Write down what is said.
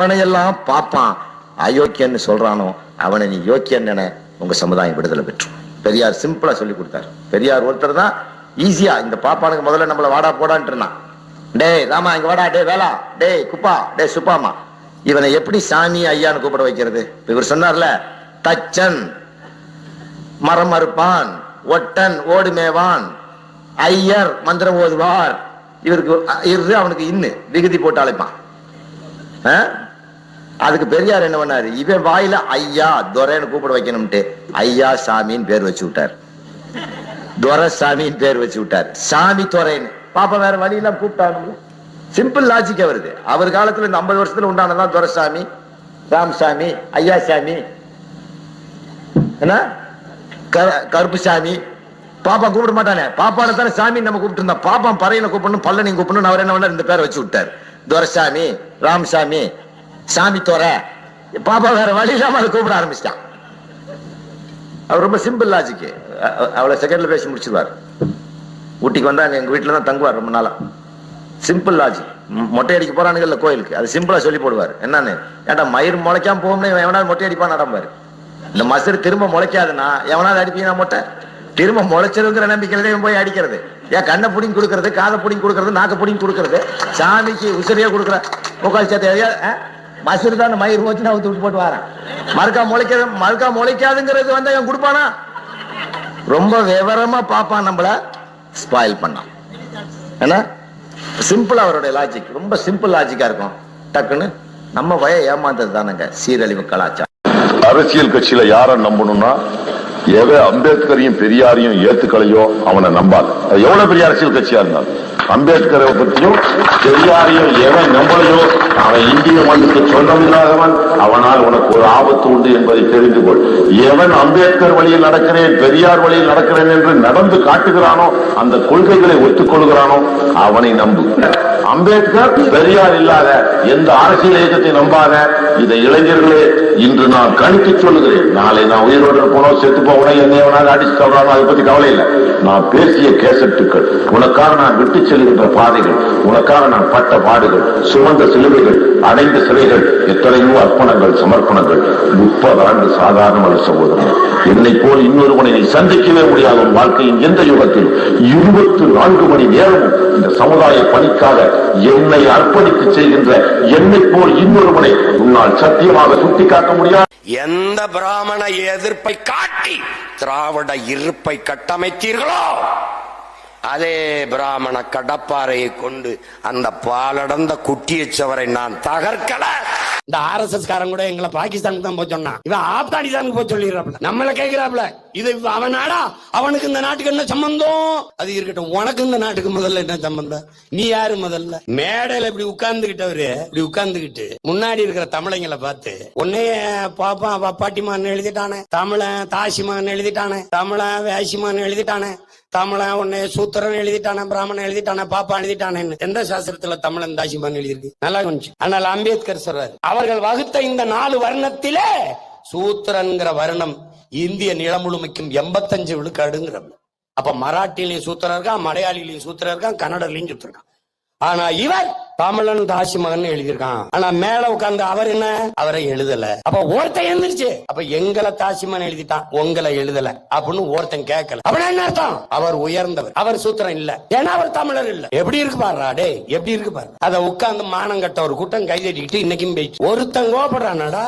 அவனையெல்லாம் பார்ப்பான். அயோக்கியன்னு சொல்றானோ அவனை நீ யோக்கியன் என உங்க சமுதாயம் விடுதலை பெற்றும் பெரியார் சிம்பிளா சொல்லி கொடுத்தாரு. பெரியார் ஒருத்தர் தான் ஈஸியா இந்த பாப்பானுக்கு முதல்ல நம்மள வாடா போடான்ட்டு இருந்தான். டேய் ராமா இங்க வாடா டேய் வேலா டேய் குப்பா டேய் சுப்பாமா. இவனை எப்படி சாமி ஐயான்னு கூப்பிட வைக்கிறது? இவர் சொன்னார்ல தச்சன் மரம் அறுப்பான் ஒட்டன் ஓடு மேவான் ஐயர் மந்திரம் ஓதுவார். இவருக்கு இரு அவனுக்கு இன்னு விகுதி போட்டு அழைப்பான். ஆ? அதுக்கு பெரியார் என்ன பண்ணாரு? இவன் வாயில ஐயா துரைன்னு கூப்பிட வைக்கணும்ட்டு ஐயா சாமின்னு பேர் வச்சு விட்டார். துரசாமின்னு பேர் வச்சு விட்டார். சாமி துறைன்னு பாப்பா வேற வழியெல்லாம் கூப்பிட்டாங்க. சிம்பிள் லாஜிக் வருது. அவர் காலத்துல இந்த ஐம்பது வருஷத்துல உண்டானதான் துரசாமி ராமசாமி ஐயா சாமி. என்ன? க- கருப்பு சாமி. பாப்பா கூப்பிட மாட்டானே. பாப்பான தானே சாமி நம்ம கூப்பிட்டு இருந்தோம். பாப்பான் பறையில கூப்பிடணும் பல்லனையும் கூப்பிடணும் அவர் என்ன பண்ணார்? இந்த பேரை வச்சு விட்டார். துரசாமி ராமசாமி சாமி தோற. பாப்பா வேற வழி இல்லாம அதை கூப்பிட ஆரம்பிச்சிட்டான். அவர் ரொம்ப சிம்பிள் லாஜிக்கு அவளை செகண்ட்ல பேசி முடிச்சிருவார். ஊட்டிக்கு வந்தா எங்க வீட்டுல தான் தங்குவார் ரொம்ப நாளா. சிம்பிள் லாஜிக் மொட்டை அடிக்க போறானுங்கல்ல கோயிலுக்கு. அது சிம்பிளா சொல்லி போடுவார். என்னன்னு? ஏன்டா மயிர் முளைக்காம போகும்னு இவன் எவனாவது மொட்டை அடிப்பான் நடம்பாரு. இந்த மசர் திரும்ப முளைக்காதுன்னா எவனாவது அடிப்பீங்க மொட்டை? திரும்ப முளைச்சிருங்கிற நம்பிக்கையில இவன் போய் அடிக்கிறது. ஏன் கண்ணை புடிங்கி கொடுக்கறது காதை புடிங்கி கொடுக்கறது நாக்க புடிங்கி கொடுக்கறது? சாமிக்கு உசரியா கொடுக்குற. முக்கால் சேர்த்து மசரு தான் மயிர் போச்சு நான் விட்டு போட்டு வரேன். மறுக்கா முளைக்க மறுக்கா முளைக்காதுங்கிறது வந்து அவன் கொடுப்பானா? ரொம்ப விவரமா பார்ப்பான் நம்மள ஸ்பாயில் பண்ணான். என்ன? சிம்பிள் அவருடைய லாஜிக் ரொம்ப சிம்பிள் லாஜிக்கா இருக்கும். டக்குன்னு நம்ம வய ஏமாந்தது தானங்க சீரழிவு கலாச்சாரம். அரசியல் கட்சியில யார நம்பணும்னா எவ அம்பேத்கரையும் பெரியாரையும் ஏத்துக்கலையோ அவனை நம்பாது. எவ்வளவு பெரிய அரசியல் கட்சியா இருந்தாலும். அம்பேத்கரை பற்றியும் பெரியாரையும் எவன் நம்பலையோ அவன் இந்திய மண்ணுக்கு சொன்னமில்லாதவன் அவனால் உனக்கு ஒரு ஆபத்து உண்டு என்பதை தெரிந்து கொள். எவன் அம்பேத்கர் வழியில் நடக்கிறேன் பெரியார் வழியில் நடக்கிறேன் என்று நடந்து காட்டுகிறானோ அந்த கொள்கைகளை ஒத்துக்கொள்கிறானோ அவனை நம்பு. அம்பேத்கர் பெரியார் இல்லாத எந்த அரசியல் இயக்கத்தை நம்பாத இதை இளைஞர்களே இன்று நான் கணித்து சொல்லுகிறேன். நாளை நான் உயிரோடு போனோம் செத்து போகணும் என்ன அடிச்சு சொல்றானோ அதை பத்தி கவலை இல்லை. நான் பேசிய கேசட்டுக்கள் உனக்காக நான் விட்டு செல்கின்ற பாதைகள் உனக்காக நான் பட்ட பாடுகள் சுமந்த சிலுவைகள் அடைந்த சிலைகள் எத்தனையோ அர்ப்பணங்கள் சமர்ப்பணங்கள். முப்பது ஆண்டு சாதாரணமல்ல சகோதரன் என்னை போல் இன்னொருவனை நீ சந்திக்கவே முடியாத வாழ்க்கையின் எந்த யுகத்தில் இருபத்தி நான்கு மணி நேரமும் இந்த சமுதாய பணிக்காக என்னை அர்ப்பணித்து செய்கின்ற என்னை போல் இன்னொருவனை உன்னால் சத்தியமாக சுட்டிக்காட்ட முடியாது. எந்த பிராமண எதிர்ப்பை காட்டி திராவிட இருப்பை கட்டமைத்தீர்களோ? அதே பிராமண கடப்பாறையை கொண்டு அந்த பாலடந்த குட்டியச்சவரை நான் தகர்க்கல. இந்த ஆர் எஸ் எஸ் காரன் கூட எங்களை பாகிஸ்தானுக்கு தான் போய் சொன்னான். இவன் ஆப்கானிஸ்தானுக்கு போய் சொல்லிடுறாப்ல நம்மள கேக்குறாப்ல இது அவன் நாடா அவனுக்கு இந்த நாட்டுக்கு என்ன சம்பந்தம்? அது இருக்கட்டும். உனக்கு இந்த நாட்டுக்கு முதல்ல என்ன சம்பந்தம்? நீ யாரு முதல்ல? மேடையில இப்படி உட்கார்ந்துகிட்டவரு இப்படி உட்கார்ந்துகிட்டு முன்னாடி இருக்கிற தமிழங்களை பார்த்து உன்னைய பாப்பா பாப்பாட்டிமான்னு எழுதிட்டானே. தமிழன் தாசிமான்னு எழுதிட்டானே. தமிழன் வேசிமான்னு எழுதிட்டானே. தமிழன் உன்னை சூத்திரன் எழுதிட்டானே பிராமணன் எழுதிட்டானே பாப்பா எழுதிட்டானேன்னு எந்த சாஸ்திரத்துல தமிழன் தாசிமான் எழுதியிருக்கு? நல்லா கொஞ்சம் ஆனால் அம்பேத்கர் சொல்றாரு அவர்கள் வகுத்த இந்த நாலு வர்ணத்திலே சூத்திரன்கிற வர்ணம் இந்திய நிலம் முழுமைக்கும் எண்பத்தஞ்சு விழுக்காடுங்கிற அப்ப மராட்டிலையும் சூத்திரம் இருக்கான் மலையாளிலையும் சூத்திரம் இருக்கான் கன்னடர்லையும் சுத்திருக்கான் ஆனா இவர் தமிழன் தாசி மகன் எழுதியிருக்கான். ஆனா மேல உட்கார்ந்து அவர் என்ன? அவரை எழுதல. அப்ப ஒருத்தன் எழுந்திருச்சு. அப்ப எங்களை தாசிமன் எழுதிட்டான். உங்களை எழுதல. அப்படின்னு ஒருத்தன் கேட்கல. அப்படின்னா என்ன அர்த்தம்? அவர் உயர்ந்தவர். அவர் சூத்திரம் இல்ல. ஏன்னா அவர் தமிழர் இல்ல. எப்படி இருக்கு பாருடா டே எப்படி இருக்கு பாரு. அத உட்கார்ந்து மானம் கட்ட ஒரு கூட்டம் கைதட்டிக்கிட்டு இன்னைக்கும் போயிடுச்சு. ஒருத்தன் கோபப்படுறானடா